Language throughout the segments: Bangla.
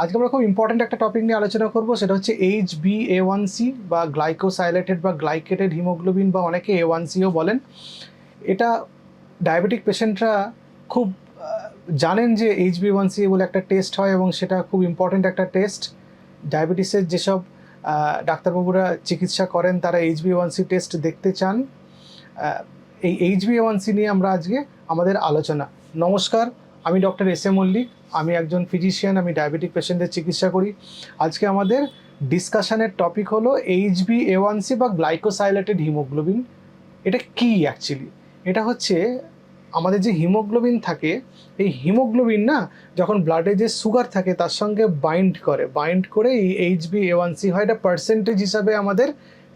আজকে আমরা খুব ইম্পর্ট্যান্ট একটা টপিক নিয়ে আলোচনা করব, সেটা হচ্ছে H B A one C বা গ্লাইকোসাইলেটেড বা গ্লাইকেটেড হিমোগ্লোবিন বা অনেকে এ ওয়ান সিও বলেন। এটা ডায়াবেটিক পেশেন্টরা খুব জানেন যে এইচ বি ওয়ান সি বলে একটা টেস্ট হয় এবং সেটা খুব ইম্পর্ট্যান্ট একটা টেস্ট ডায়াবেটিসের যেসব ডাক্তারবাবুরা চিকিৎসা করেন, তারা H B one C test দেখতে চান। এই এইচ বি ওয়ান সি নিয়ে আমরা আজকে আমাদের আলোচনা। নমস্কার, আমি ডক্টর এস এ মল্লিক। আমি একজন ফিজিশিয়ান আমি ডায়াবেটিক পেশেন্টদের চিকিৎসা করি। আজকে আমাদের ডিসকাশনের টপিক হলো H B A one C বা গ্লাইকোসাইলেটেড হিমোগ্লোবিন এটা কি অ্যাকচুয়ালি এটা হচ্ছে আমাদের যে হিমোগ্লোবিন থাকে, এই হিমোগ্লোবিন না, যখন ব্লাডে যে সুগার থাকে, তার সঙ্গে বাইন্ড করে। বাইন্ড করে এই H B A one C হয়। এটা পার্সেন্টেজ হিসাবে আমাদের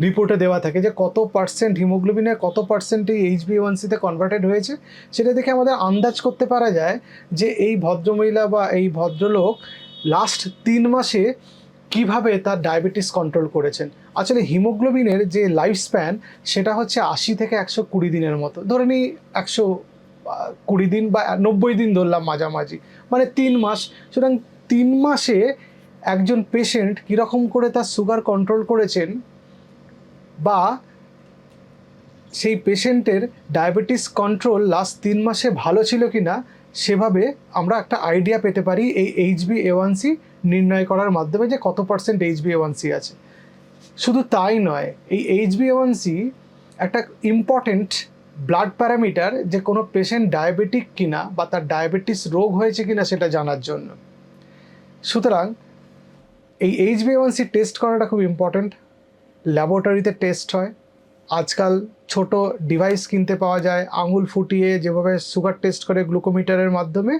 রিপোর্টে দেওয়া থাকে যে কত পার্সেন্ট হিমোগ্লোবিনে কত পার্সেন্ট এই এইচ বি ওয়ান সিতে কনভার্টেড হয়েছে, সেটা দেখে আমাদের আন্দাজ করতে পারা যায় যে এই ভদ্রমহিলা বা এই ভদ্রলোক লাস্ট তিন মাসে কীভাবে তার ডায়াবেটিস কন্ট্রোল করেছেন। আসলে হিমোগ্লোবিনের যে লাইফ স্প্যান সেটা হচ্ছে আশি থেকে একশো কুড়ি দিনের মতো। ধরে নিই একশো কুড়ি দিন বা নব্বই দিন ধরলাম মাঝামাঝি। মানে তিন মাস। সুতরাং তিন মাসে একজন পেশেন্ট কীরকম করে তার সুগার কন্ট্রোল করেছেন বা সেই পেশেন্টের ডায়াবেটিস কন্ট্রোল লাস্ট তিন মাসে ভালো ছিল কি না সেভাবে আমরা একটা আইডিয়া পেতে পারি এই H B A one C নির্ণয় করার মাধ্যমে যে কত percent H B A one C আছে। শুধু তাই নয়, এই H B A one C একটা ইম্পর্টেন্ট ব্লাড প্যারামিটার যে কোনো পেশেন্ট ডায়াবেটিক কিনা বা তার ডায়াবেটিস রোগ হয়েছে কিনা সেটা জানার জন্য। সুতরাং এই H B one C test করাটা খুব ইম্পর্ট্যান্ট ল্যাবরেটরিতে টেস্ট হয়। আজকাল ছোট ডিভাইস কিনতে পাওয়া যায়, আঙুল ফুটিয়ে যেভাবে সুগার টেস্ট করে গ্লুকোমিটারের মাধ্যমে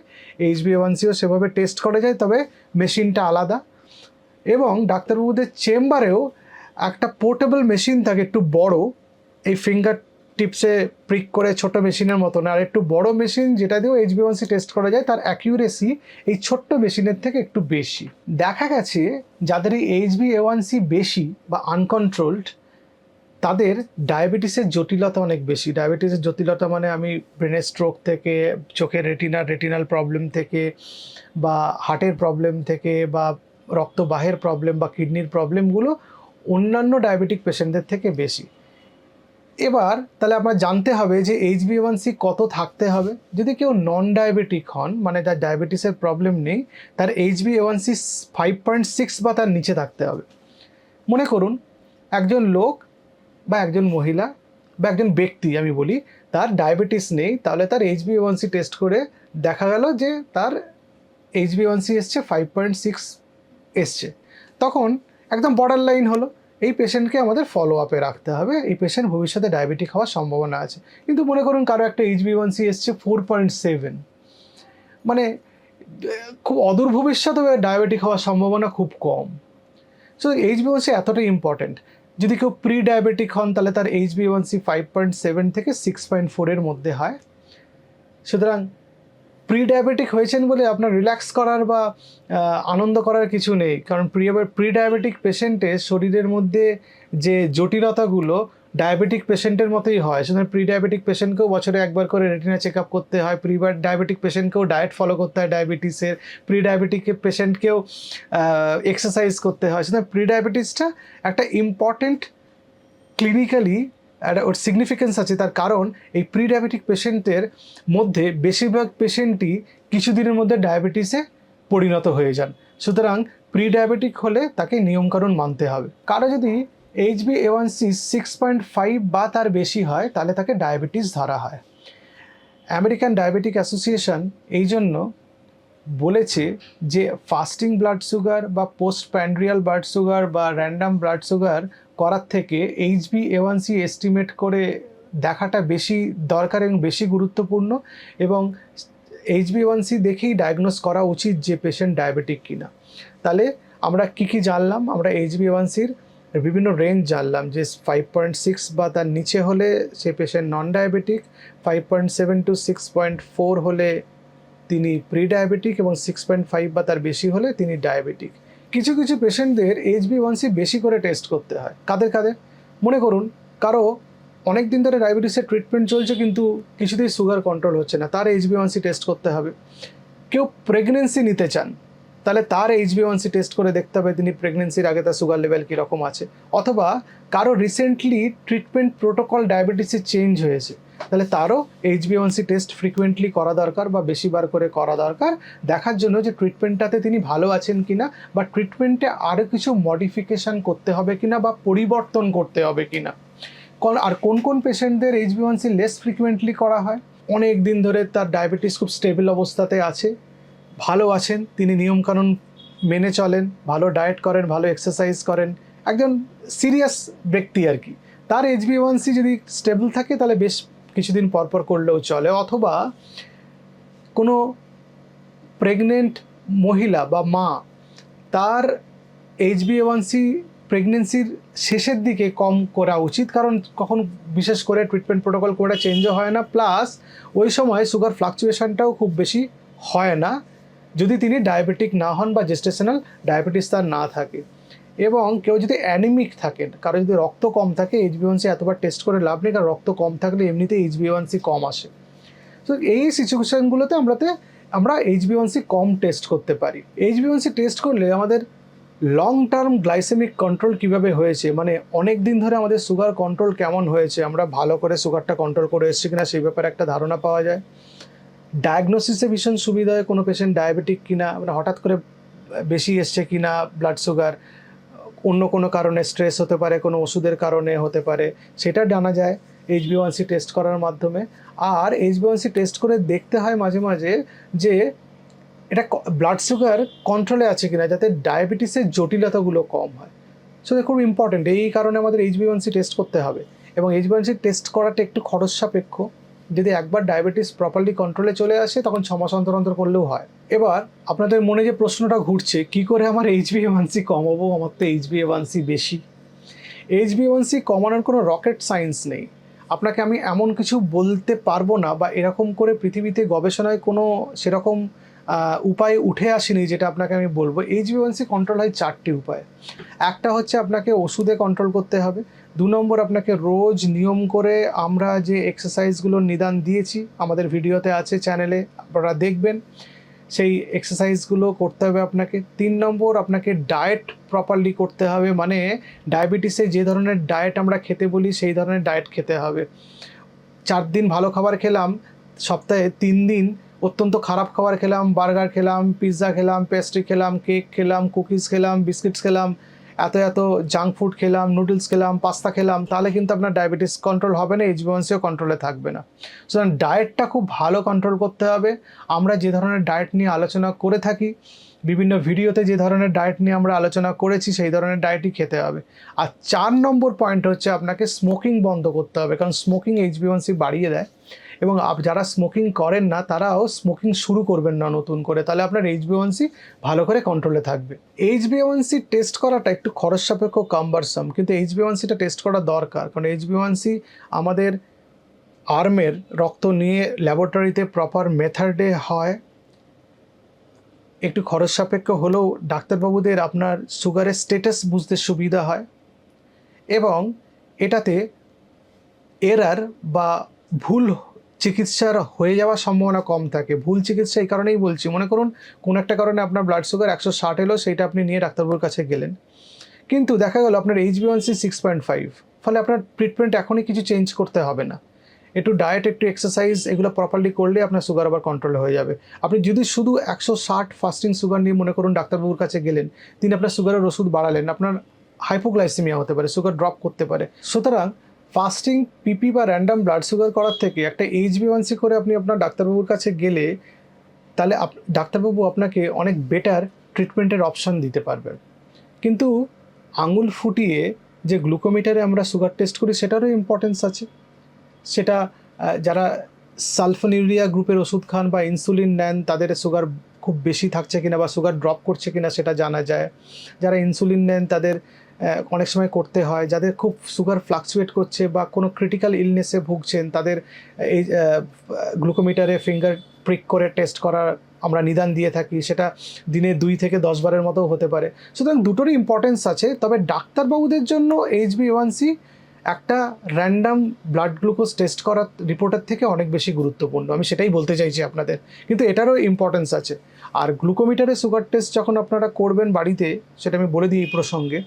এইচ বি ওয়ান সিও সেভাবে টেস্ট করা যায়, তবে মেশিনটা আলাদা। এবং ডাক্তারবাবুদের চেম্বারেও একটা পোর্টেবল মেশিন থাকে একটু বড়, এই ফিঙ্গার টিপসে প্রিক করে ছোট মেশিনের মতন। আর একটু বড় মেশিন যেটা দিয়েও সি টেস্ট করা যায়, তার অ্যাকিউরেসি এই ছোট্ট মেশিনের থেকে একটু বেশি। দেখা গেছে, যাদের এই এইচ বি সি বেশি বা আনকন্ট্রোলড তাদের ডায়াবেটিসের জটিলতা অনেক বেশি। ডায়াবেটিসের জটিলতা মানে আমি ব্রেনের স্ট্রোক থেকে, চোখের রেটিনার রেটিনাল প্রবলেম থেকে, বা হার্টের প্রবলেম থেকে, বা রক্তবাহের প্রবলেম বা কিডনির প্রবলেমগুলো অন্যান্য ডায়াবেটিক পেশেন্টদের থেকে বেশি। এবার তাহলে আপনার জানতে হবে যে এইচ বি সি কত থাকতে হবে। যদি কেউ নন ডায়াবেটিক হন মানে তার ডায়াবেটিসের প্রবলেম নেই, তার H B C five point six বা তার নিচে থাকতে হবে। মনে করুন, একজন লোক বা একজন মহিলা বা একজন ব্যক্তি, আমি বলি, তার ডায়াবেটিস নেই, তাহলে তার এইচ বি সি টেস্ট করে দেখা গেল যে তার এইচ বি সি এসছে ফাইভ পয়েন্ট সিক্স এসছে। তখন একদম বর্ডার লাইন হলো। এই পেশেন্টকে আমাদের ফলো আপে রাখতে হবে। এই পেশেন্ট ভবিষ্যতে ডায়াবেটিক হওয়ার সম্ভাবনা আছে। কিন্তু মনে করুন কারও একটা এইচ বি সি এসছে ফোর পয়েন্ট সেভেন মানে খুব অদূর ভবিষ্যতে ডায়াবেটিক হওয়ার সম্ভাবনা খুব কম। সো এইচ বি সি এতটাই ইম্পর্ট্যান্ট যদি কেউ প্রি ডায়াবেটিক হন, তাহলে তার H B C five point seven থেকে সিক্স পয়েন্ট ফোরের মধ্যে হয়। সুতরাং প্রি ডায়াবেটিক হয়েছেন বলে আপনার রিল্যাক্স করার বা আনন্দ করার কিছু নেই। কারণ প্রি প্রি ডায়াবেটিক পেশেন্টের শরীরের মধ্যে যে জটিলতাগুলো ডায়াবেটিক পেশেন্টের মতোই হয়। সুতরাং প্রি ডায়াবেটিক পেশেন্টকেও বছরে একবার করে রেটিনা চেক আপ করতে হয়। প্রি ডায়াবেটিক পেশেন্টকেও ডায়েট ফলো করতে হয় ডায়াবেটিসের প্রি ডায়াবেটিক পেশেন্টকেও এক্সারসাইজ করতে হয়। সুতরাং প্রি ডায়াবেটিসটা একটা ইম্পর্টেন্ট ক্লিনিক্যালি একটা ওর সিগনিফিকেন্স আছে, তার কারণ এই প্রি ডায়াবেটিক পেশেন্টের মধ্যে বেশিরভাগ পেশেন্টই কিছুদিনের মধ্যে ডায়াবেটিসে পরিণত হয়ে যান। সুতরাং প্রি ডায়াবেটিক হলে তাকে নিয়মকানুন মানতে হবে। কারও যদি H B one C six point five বা তার বেশি হয়, তাহলে তাকে ডায়াবেটিস ধরা হয়। আমেরিকান ডায়াবেটিক অ্যাসোসিয়েশন এই জন্য বলেছে যে ফাস্টিং ব্লাড সুগার বা পোস্ট প্যান্ড্রিয়াল ব্লাড সুগার বা র্যান্ডাম ব্লাড সুগার করার থেকে H B A one C estimate করে দেখাটা বেশি দরকার এবং বেশি গুরুত্বপূর্ণ এবং এইচ বি ওয়ান সি দেখেই ডায়াগনোস করা উচিত যে পেশেন্ট ডায়াবেটিক কিনা। তাহলে আমরা কি কি জানলাম? আমরা এইচ বি ওয়ান সির বিভিন্ন রেঞ্জ জানলাম যে ফাইভ পয়েন্ট সিক্স বা তার নিচে হলে সে patient non diabetic five point seven to six point four হলে তিনি প্রি ডায়াবেটিক এবং সিক্স পয়েন্ট ফাইভ বা তার বেশি হলে তিনি ডায়াবেটিক কিছু কিছু পেশেন্টদের এইচ বি ওয়ান সি বেশি করে টেস্ট করতে হয়। কাদের কাদের? মনে করুন, কারও অনেক দিন ধরে ডায়াবেটিসের ট্রিটমেন্ট চলছে কিন্তু কিছুতেই সুগার কন্ট্রোল হচ্ছে না, তার H B one C test করতে হবে। কেউ প্রেগনেন্সি নিতে চান তাহলে তার এইচবিওয়ানসি টেস্ট করে দেখতে হবে তিনি প্রেগনেন্সির আগে তার সুগার লেভেল কীরকম আছে। অথবা কারও রিসেন্টলি ট্রিটমেন্ট প্রোটোকল ডায়াবেটিসে চেঞ্জ হয়েছে, তাহলে তারও এইচবিওয়ানসি টেস্ট ফ্রিকুয়েন্টলি করা দরকার বা বেশিবার করে করা দরকার। দেখার জন্য যে ট্রিটমেন্টটাতে তিনি ভালো আছেন কিনা বা ট্রিটমেন্টে আরও কিছু মডিফিকেশান করতে হবে কি না বা পরিবর্তন করতে হবে কি না আর কোন কোন পেশেন্টদের এইচবিওয়ানসি লেস ফ্রিকুয়েন্টলি করা হয়? অনেক দিন ধরে তার ডায়াবেটিস খুব স্টেবল অবস্থাতে আছে। ভালো আছেন, তিনি নিয়মকানুন মেনে চলেন, ভালো ডায়েট করেন, ভালো এক্সারসাইজ করেন। একজন সিরিয়াস ব্যক্তি আর কি। তার এইচবিওয়ানসি যদি স্টেবল থাকে, তাহলে বেশ কিছুদিন পর পর করলেও চলে। অথবা কোনো প্রেগনেন্ট মহিলা বা মা, তার এইচবিএওয়ানসি প্রেগনেন্সির শেষের দিকে কম করা উচিত। কারণ কখন বিশেষ করে ট্রিটমেন্ট প্রোটোকল করে চেঞ্জও হয় না। প্লাস ওই সময় সুগার ফ্লাকচুয়েশনটাও খুব বেশি হয় না। যদি তিনি ডায়াবেটিক না হন বা জেস্টেশনাল ডায়াবেটিস তার না থাকে। এবং কেউ যদি অ্যানিমিক থাকেন, কারও যদি রক্ত কম থাকে এইচবিওয়ানসি এতবার টেস্ট করে লাভ নেই, কারণ রক্ত কম থাকলে এমনিতে এইচবিওয়ানসি কম আসে। তো এই সিচুয়েশনগুলোতে আমরাতে, আমরা এইচবিওয়ানসি কম টেস্ট করতে পারি। এইচবিওয়ানসি টেস্ট করলে আমাদের লং টার্ম গ্লাইসেমিক কন্ট্রোল কীভাবে হয়েছে মানে অনেক দিন ধরে আমাদের সুগার কন্ট্রোল কেমন হয়েছে, আমরা ভালো করে সুগারটা কন্ট্রোল করে এসেছি কিনা সেই ব্যাপারে একটা ধারণা পাওয়া যায়। ডায়াগনোসিসে ভীষণ সুবিধা হয় কোনো পেশেন্ট ডায়াবেটিক কিনা মানে হঠাৎ করে বেশি এসছে কিনা ব্লাড সুগার অন্য কোনো কারণে স্ট্রেস হতে পারে, কোনো ওষুধের কারণে হতে পারে, সেটা জানা যায় এইচ এইচবিওয়ানসি টেস্ট করার মাধ্যমে। আর এইচ এইচবিওয়ানসি টেস্ট করে দেখতে হয় মাঝে মাঝে যে এটা ব্লাড সুগার কন্ট্রোলে আছে কিনা, যাতে ডায়াবেটিসের জটিলতাগুলো কম হয়। সো এটা খুব ইম্পর্টেন্ট এই কারণে আমাদের এইচ এইচবিওয়ানসি টেস্ট করতে হবে। এবং এইচ এইচবিওয়ানসি টেস্ট করাটা একটু খরচ সাপেক্ষ। যদি একবার ডায়াবেটিস প্রপারলি কন্ট্রোলে চলে আসে, তখন ছ মাস অন্তর অন্তর করলেও হয়। এবার আপনাদের মনে যে প্রশ্নটা ঘুরছে, কি করে আমার এইচ বি এইচবিএওয়ানসি কমাবো? আমার তো এইচবিএওয়ানসি বেশি। এইচবিএওয়ানসি কমানোর কোনো রকেট সায়েন্স নেই। আপনাকে আমি এমন কিছু বলতে পারব না বা এরকম করে পৃথিবীতে গবেষণায় কোনো সেরকম উপায় উঠে আসেনি যেটা আপনাকে আমি বলব। এইচবিওয়ানসি কন্ট্রোল হয় চারটি উপায়। একটা হচ্ছে আপনাকে ওষুধে কন্ট্রোল করতে হবে। দু নম্বর আপনাকে রোজ নিয়ম করে আমরা যে এক্সারসাইজগুলোর নিদান দিয়েছি, আমাদের ভিডিওতে আছে চ্যানেলে আপনারা দেখবেন, সেই এক্সারসাইজগুলো করতে হবে আপনাকে। তিন নম্বর, আপনাকে ডায়েট প্রপারলি করতে হবে মানে ডায়াবেটিসে যে ধরনের ডায়েট আমরা খেতে বলি, সেই ধরনের ডায়েট খেতে হবে। চার দিন ভালো খাবার খেলাম, সপ্তাহে তিন দিন অত্যন্ত খারাপ খাবার খেলাম, বার্গার খেলাম পিৎজা খেলাম পেস্ট্রি খেলাম কেক খেলাম কুকিজ খেলাম বিস্কিটস খেলাম এত এত জাঙ্ক ফুড খেলাম নুডলস খেলাম পাস্তা খেলাম, তাহলে কিন্তু আপনার ডায়াবেটিস কন্ট্রোল হবে না এইচবিওয়ানসিও কন্ট্রোলে থাকবে না। সুতরাং ডায়েটটা খুব ভালো কন্ট্রোল করতে হবে। আমরা যে ধরনের ডায়েট নিয়ে আলোচনা করে থাকি, বিভিন্ন ভিডিওতে যে ধরনের ডায়েট নিয়ে আমরা আলোচনা করেছি, সেই ধরনের ডায়েটই খেতে হবে। আর চার নম্বর পয়েন্ট হচ্ছে আপনাকে স্মোকিং বন্ধ করতে হবে, কারণ স্মোকিং এইচবিওয়ানসি বাড়িয়ে দেয়। এবং যারা স্মোকিং করেন না, তারাও স্মোকিং শুরু করবেন না নতুন করে। তাহলে আপনার এইচ এইচবিওয়ানসি ভালো করে কন্ট্রোলে থাকবে। এইচ এইচবিওয়ানসি টেস্ট করাটা একটু খরচ সাপেক্ষ কাম্বারসাম কিন্তু এইচ এইচবিওয়ানসিটা টেস্ট করা দরকার। কারণ এইচ এইচবিওয়ানসি আমাদের আর্মের রক্ত নিয়ে ল্যাবরেটরিতে প্রপার মেথডে হয়। একটু খরচ সাপেক্ষ হলেও ডাক্তারবাবুদের আপনার সুগারের স্টেটাস বুঝতে সুবিধা হয়। এবং এটাতে এরার বা ভুল চিকিৎসার হয়ে যাওয়ার সম্ভাবনা কম থাকে। ভুল চিকিৎসা এই কারণেই বলছি। মনে করুন, কোনো একটা কারণে আপনার ব্লাড সুগার একশো ষাট এলো, সেইটা আপনি নিয়ে ডাক্তারবাবুর কাছে গেলেন। কিন্তু দেখা গেল আপনার এইচবিওয়ানসি সিক্স পয়েন্ট ফাইভ ফলে আপনার ট্রিটমেন্ট এখনই কিছু চেঞ্জ করতে হবে না। একটু ডায়েট একটু এক্সারসাইজ এগুলো প্রপারলি করলে আপনার সুগার আবার কন্ট্রোলে হয়ে যাবে। আপনি যদি শুধু একশো ষাট ফাস্টিং সুগার নিয়ে মনে করুন ডাক্তারবাবুর কাছে গেলেন, তিনি আপনার সুগারের ওষুধ বাড়ালেন, আপনার হাইপোগ্লাইসেমিয়া হতে পারে সুগার ড্রপ করতে পারে। সুতরাং ফাস্টিং পিপি বা র্যান্ডাম ব্লাড সুগার করার থেকে একটা এইচবিওয়ানসি করে আপনি আপনার ডাক্তারবাবুর কাছে গেলে, তাহলে ডাক্তারবাবু আপনাকে অনেক বেটার ট্রিটমেন্টের অপশান দিতে পারবেন কিন্তু আঙুল ফুটিয়ে যে গ্লুকোমিটারে আমরা সুগার টেস্ট করি, সেটারও ইম্পর্টেন্স আছে। সেটা যারা সালফোনিউরিয়া গ্রুপের ওষুধ খান বা ইনসুলিন নেন, তাদের সুগার খুব বেশি থাকছে কিনা বা সুগার ড্রপ করছে কিনা সেটা জানা যায়। যারা ইনসুলিন নেন, তাদের অনেক সময় করতে হয়, যাদের খুব সুগার ফ্লাকচুয়েট করছে বা কোনো ক্রিটিক্যাল ইলনেসে ভুগছেন, তাদের এই গ্লুকোমিটারে ফিঙ্গার প্রিক করে টেস্ট করার আমরা নিদান দিয়ে থাকি, সেটা দিনে দুই থেকে দশ বারের মতো হতে পারে। সুতরাং দুটোরই ইম্পর্টেন্স আছে, তবে ডাক্তারবাবুদের জন্য এইচবি ওয়ানসি একটা র্যান্ডাম ব্লাড গ্লুকোজ টেস্ট করার রিপোর্টের থেকে অনেক বেশি গুরুত্বপূর্ণ। আমি সেটাই বলতে চাইছি আপনাদের, কিন্তু এটারও ইম্পর্টেন্স আছে। আর গ্লুকোমিটারে সুগার টেস্ট যখন আপনারা করবেন বাড়িতে, সেটা আমি বলে দিই এই প্রসঙ্গে,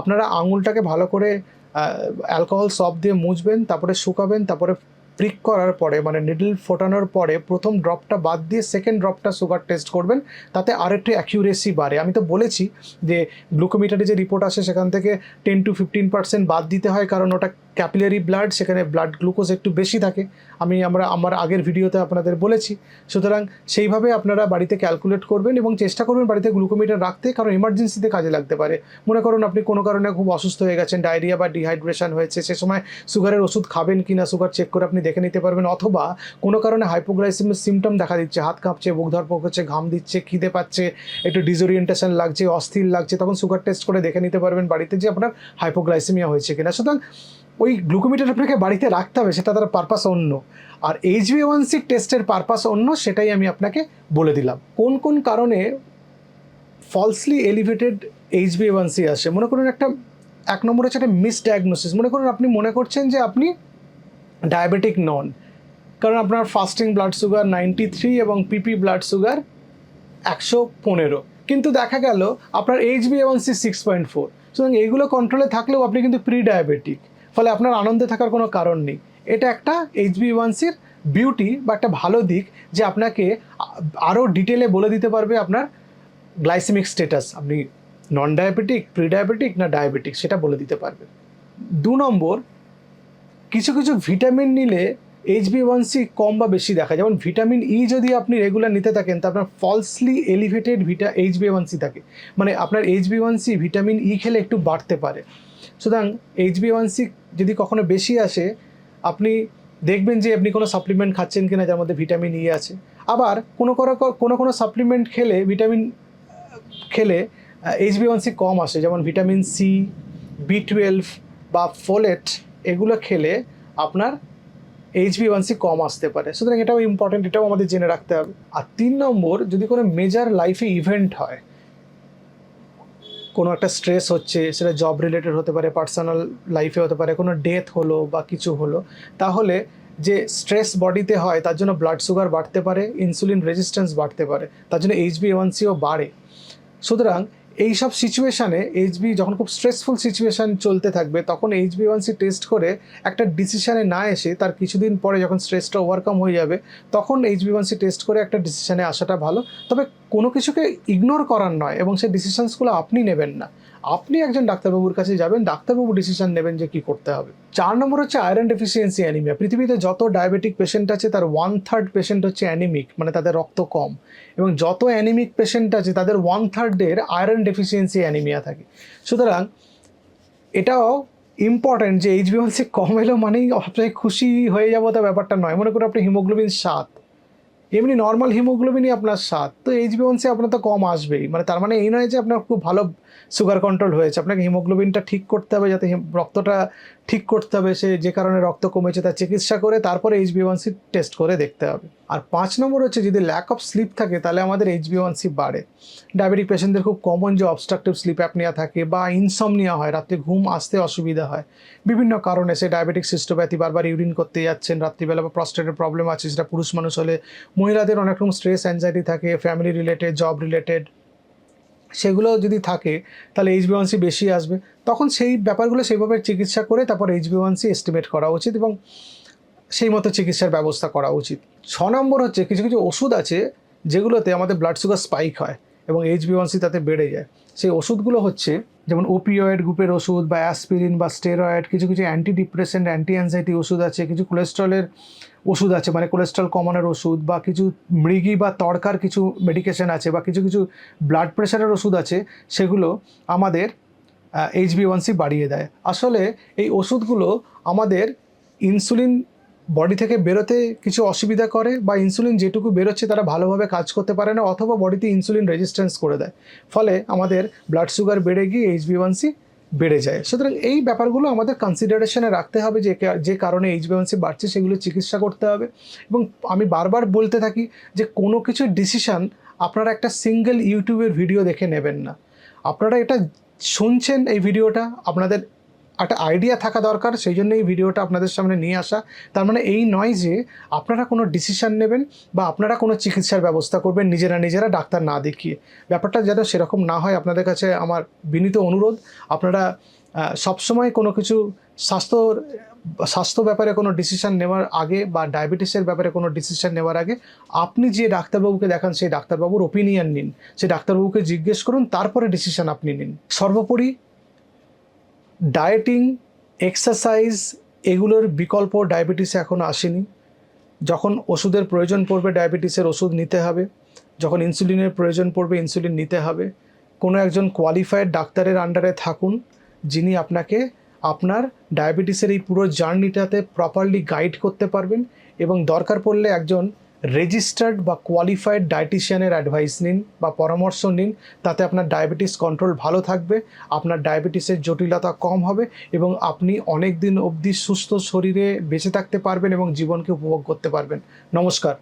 আপনারা আঙুলটাকে ভালো করে অ্যালকোহল সপ দিয়ে মুছবেন, তারপরে শুকাবেন, তারপরে প্রিক করার পরে মানে নিডল ফোটানোর পরে প্রথম ড্রপটা বাদ দিয়ে সেকেন্ড ড্রপটা সুগার টেস্ট করবেন, তাতে আর একটু অ্যাকিউরেসি বাড়ে। আমি তো বলেছি যে গ্লুকোমিটারে যে রিপোর্ট আসে সেখান থেকে টেন টু ফিফটিন পার্সেন্ট বাদ দিতে হয়, কারণ ওটা ক্যাপিলারি ব্লাড সেখানে ব্লাড গ্লুকোজ একটু বেশি থাকে। আমি আমরা, আমার আগের ভিডিওতে আপনাদের বলেছি। সুতরাং সেইভাবে আপনারা বাড়িতে ক্যালকুলেট করবেন এবং চেষ্টা করবেন বাড়িতে গ্লুকোমিটার রাখতে, কারণ এমার্জেন্সিতে কাজে লাগতে পারে। মনে করুন আপনি কোনো কারণে খুব অসুস্থ হয়ে গেছেন ডায়রিয়া বা ডিহাইড্রেশন হয়েছে, সে সময় সুগারের ওষুধ খাবেন কি না সুগার চেক করে আপনি দেখে নিতে পারবেন, অথবা কোনো কারণে হাইপোগ্লাইসিমের সিমটম দেখা দিচ্ছে, হাত কাঁপছে, বুক ধরপক হচ্ছে ঘাম দিচ্ছে, খিদে পাচ্ছে, একটু ডিসওরিয়েন্টেশন লাগছে, অস্থির লাগছে, তখন সুগার টেস্ট করে দেখে নিতে পারবেন বাড়িতে যে আপনার হাইপোগ্লাইসিমিয়া হয়েছে কিনা। সুতরাং ওই গ্লুকোমিটার আপনাকে বাড়িতে রাখতে হবে, সেটা তার পারপাস অন্য। আর এইচ বি ওয়ান সি টেস্টের পারপাস অন্য, সেটাই আমি আপনাকে বলে দিলাম। কোন কোন কারণে falsely elevated H B one C আসে? মনে করুন একটা, এক নম্বর হচ্ছে একটা মিসডায়াগনোসিস মনে করুন আপনি মনে করছেন যে আপনি ডায়াবেটিক নন। কারণ আপনার fasting blood sugar ninety three এবং পিপি ব্লাড সুগার একশো পনেরো। কিন্তু দেখা গেল, আপনার H B one C six point four সুতরাং এইগুলো কন্ট্রোলে থাকলেও আপনি কিন্তু প্রি ডায়াবেটিক ফলে আপনার আনন্দে থাকার কোনো কারণ নেই। এটা একটা এইচ বি ওয়ান সির বিউটি বা একটা ভালো দিক যে আপনাকে আরও ডিটেলে বলে দিতে পারবে আপনার গ্লাইসেমিক স্ট্যাটাস আপনি নন ডায়াবেটিক প্রি ডায়াবেটিক না ডায়াবেটিক সেটা বলে দিতে পারবে। দু নম্বর, কিছু কিছু ভিটামিন নিলে এইচ বি ওয়ান সি কম বা বেশি দেখা যেমন ভিটামিন ই যদি আপনি রেগুলার নিতে থাকেন তা আপনার ফলসলি এলিভেটেড ভিটা এইচ বি ওয়ান সি থাকে। মানে আপনার H B one C vitamin E খেলে একটু বাড়তে পারে। সুতরাং এইচ বি ওয়ান সি যদি কখনো বেশি আসে, আপনি দেখবেন যে আপনি কোনো সাপ্লিমেন্ট খাচ্ছেন কিনা যার মধ্যে ভিটামিন ই আছে। আবার কোনো কোনো কোনো কোনো সাপ্লিমেন্ট খেলে ভিটামিন খেলে এইচ বি ওয়ান সি কম আসে। যেমন ভিটামিন সি বি টুয়েলভ বা ফোলেট এগুলো খেলে আপনার এইচ বি ওয়ান সি কম আসতে পারে। সুতরাং এটাও ইম্পর্টেন্ট এটাও আমাদের জেনে রাখতে হবে। আর তিন নম্বর, যদি কোনো মেজার লাইফে ইভেন্ট হয় কোনো একটা স্ট্রেস হচ্ছে, সেটা জব রিলেটেড হতে পারে পার্সোনাল লাইফে হতে পারে, কোনো ডেথ হলো বা কিছু হলো, তাহলে যে স্ট্রেস বডিতে হয়, তার জন্য ব্লাড সুগার বাড়তে পারে ইনসুলিন রেজিস্ট্যান্স বাড়তে পারে, তার জন্য এইচবি ওয়ান সিও বাড়ে। সুতরাং এই সব সিচুয়েশানে এইচবি যখন খুব স্ট্রেসফুল সিচুয়েশান চলতে থাকবে, তখন এইচবি ওয়ানসি টেস্ট করে একটা ডিসিশানে না এসে তার কিছুদিন পরে যখন স্ট্রেসটা ওভারকাম হয়ে যাবে, তখন এইচবি ওয়ানসি টেস্ট করে একটা ডিসিশানে আসাটা ভালো। তবে কোনো কিছুকে ইগনোর করার নয় এবং সেই ডিসিশানসগুলো আপনি নেবেন না। আপনি একজন ডাক্তারবাবুর কাছে যাবেন, ডাক্তারবাবু ডিসিশন নেবেন যে কি করতে হবে। চার নম্বর হচ্ছে আয়রন ডেফিসিয়েন্সি অ্যানিমিয়া পৃথিবীতে যত ডায়াবেটিক পেশেন্ট আছে, তার ওয়ান থার্ড পেশেন্ট হচ্ছে অ্যানিমিক মানে তাদের রক্ত কম। এবং যত অ্যানিমিক পেশেন্ট আছে, তাদের ওয়ান থার্ডের আয়রন ডেফিসিয়েন্সি অ্যানিমিয়া থাকে। সুতরাং এটাও ইম্পর্ট্যান্ট যে এইচ বিওয়ানসি কম এলো মানেই আপনাকে খুশি হয়ে যাব তা ব্যাপারটা নয়। মনে করুন আপনি হিমোগ্লোবিন সাত। এমনি নর্মাল হিমোগ্লোবিনই আপনার সাত। তো এইচ বিওয়ানসি আপনার তো কম আসবেই। মানে তার মানে এই নয় যে আপনার খুব ভালো সুগার কন্ট্রোল হয়েছে। আপনাকে হিমোগ্লোবিনটা ঠিক করতে হবে যাতে রক্তটা ঠিক করতে হবে, সে যে কারণে রক্ত কমেছে তার চিকিৎসা করে, তারপরে এইচ বিওয়ানসি টেস্ট করে দেখতে হবে। আর পাঁচ নম্বর হচ্ছে যদি ল্যাক অফ স্লিপ থাকে, তাহলে আমাদের এইচ বিওয়ানসি বাড়ে। ডায়াবেটিক পেশেন্টদের খুব কমন যে অবস্ট্রাকটিভ স্লিপ অ্যাপনিয়া থাকে বা ইনসমনিয়া হয়, রাত্রে ঘুম আসতে অসুবিধা হয়। বিভিন্ন কারণে সে ডায়াবেটিক সিস্টোপ্যাথি বারবার ইউরিন করতে যাচ্ছেন, রাত্রিবেলা বা প্রস্টেটের প্রবলেম আছে, সেটা পুরুষ মানুষ হলে। মহিলাদের অনেক রকম স্ট্রেস অ্যাংজাইটি থাকে ফ্যামিলি রিলেটেড জব রিলেটেড সেগুলো যদি থাকে, তাহলে এইচ বিওয়ানসি বেশি আসবে। তখন সেই ব্যাপারগুলো সেইভাবে চিকিৎসা করে তারপর এইচ বিওয়ানসি এস্টিমেট করা উচিত এবং সেই মতো চিকিৎসার ব্যবস্থা করা উচিত। ছ নম্বর হচ্ছে কিছু কিছু ওষুধ আছে যেগুলোতে আমাদের ব্লাড সুগার স্পাইক হয়। এবং এইচ বিওয়ানসি তাতে বেড়ে যায়। সেই ওষুধগুলো হচ্ছে যেমন ওপিওয়েড গ্রুপের ওষুধ বা অ্যাসপিরিন বা স্টেরয়েড কিছু কিছু অ্যান্টি ডিপ্রেসেন্ট অ্যান্টি অ্যাংজাইটি ওষুধ আছে, কিছু কোলেস্ট্রলের ওষুধ আছে মানে কোলেস্ট্রল কমানোর ওষুধ বা কিছু মৃগী বা তড়কার কিছু মেডিকেশন আছে বা কিছু কিছু ব্লাড প্রেশারের ওষুধ আছে, সেগুলো আমাদের এইচ বাড়িয়ে দেয়। আসলে এই ওষুধগুলো আমাদের ইনসুলিন বডি থেকে বেরোতে কিছু অসুবিধা করে বা ইনসুলিন যেটুকু বেরোচ্ছে তারা ভালোভাবে কাজ করতে পারে না অথবা বডিতে ইনসুলিন রেজিস্ট্যান্স করে দেয়। ফলে আমাদের ব্লাড সুগার বেড়ে গিয়ে এইচ বি ওয়ানসি বেড়ে যায়। সুতরাং এই ব্যাপারগুলো আমাদের কনসিডারেশনে রাখতে হবে যে যে কারণে এইচ বিওয়ানসি বাড়ছে সেগুলো চিকিৎসা করতে হবে। এবং আমি বারবার বলতে থাকি যে কোনো কিছু ডিসিশন আপনারা একটা সিঙ্গেল ইউটিউবের ভিডিও দেখে নেবেন না। আপনারা এটা শুনছেন এই ভিডিওটা আপনাদের একটা আইডিয়া থাকা দরকার, সেই জন্য এই ভিডিওটা আপনাদের সামনে নিয়ে আসা। তার মানে এই নয় যে, আপনারা কোনো ডিসিশান নেবেন বা আপনারা কোনো চিকিৎসার ব্যবস্থা করবেন, নিজেরা নিজেরা ডাক্তার না দেখিয়ে। ব্যাপারটা যেন সেরকম না হয়, আপনাদের কাছে আমার বিনীত অনুরোধ। আপনারা সবসময় কোনো কিছু স্বাস্থ্যর স্বাস্থ্য ব্যাপারে কোনো ডিসিশান নেওয়ার আগে বা ডায়াবেটিসের ব্যাপারে কোনো ডিসিশান নেওয়ার আগে, আপনি যে ডাক্তারবাবুকে দেখান, সেই ডাক্তারবাবুর ওপিনিয়ন নিন। সেই ডাক্তারবাবুকে জিজ্ঞেস করুন, তারপরে ডিসিশান আপনি নিন। সর্বোপরি ডায়েটিং এক্সারসাইজ এগুলোর বিকল্প ডায়াবেটিসে এখন আসেনি। যখন ওষুধের প্রয়োজন পড়বে ডায়াবেটিসের ওষুধ নিতে হবে। যখন ইনসুলিনের প্রয়োজন পড়বে ইনসুলিন নিতে হবে। কোনো একজন কোয়ালিফাইড ডাক্তারের আন্ডারে থাকুন, যিনি আপনাকে আপনার ডায়াবেটিসের এই পুরো জার্নিটাতে প্রপারলি গাইড করতে পারবেন এবং দরকার পড়লে একজন রেজিস্টার্ড বা কোয়ালিফাইড ডায়েটিশিয়ানের অ্যাডভাইস নিন বা পরামর্শ নিন, তাতে আপনার ডায়াবেটিস কন্ট্রোল ভালো থাকবে, আপনার ডায়াবেটিসের জটিলতা কম হবে এবং আপনি অনেক দিন অবধি সুস্থ শরীরে বেঁচে থাকতে পারবেন এবং জীবনকে উপভোগ করতে পারবেন। নমস্কার।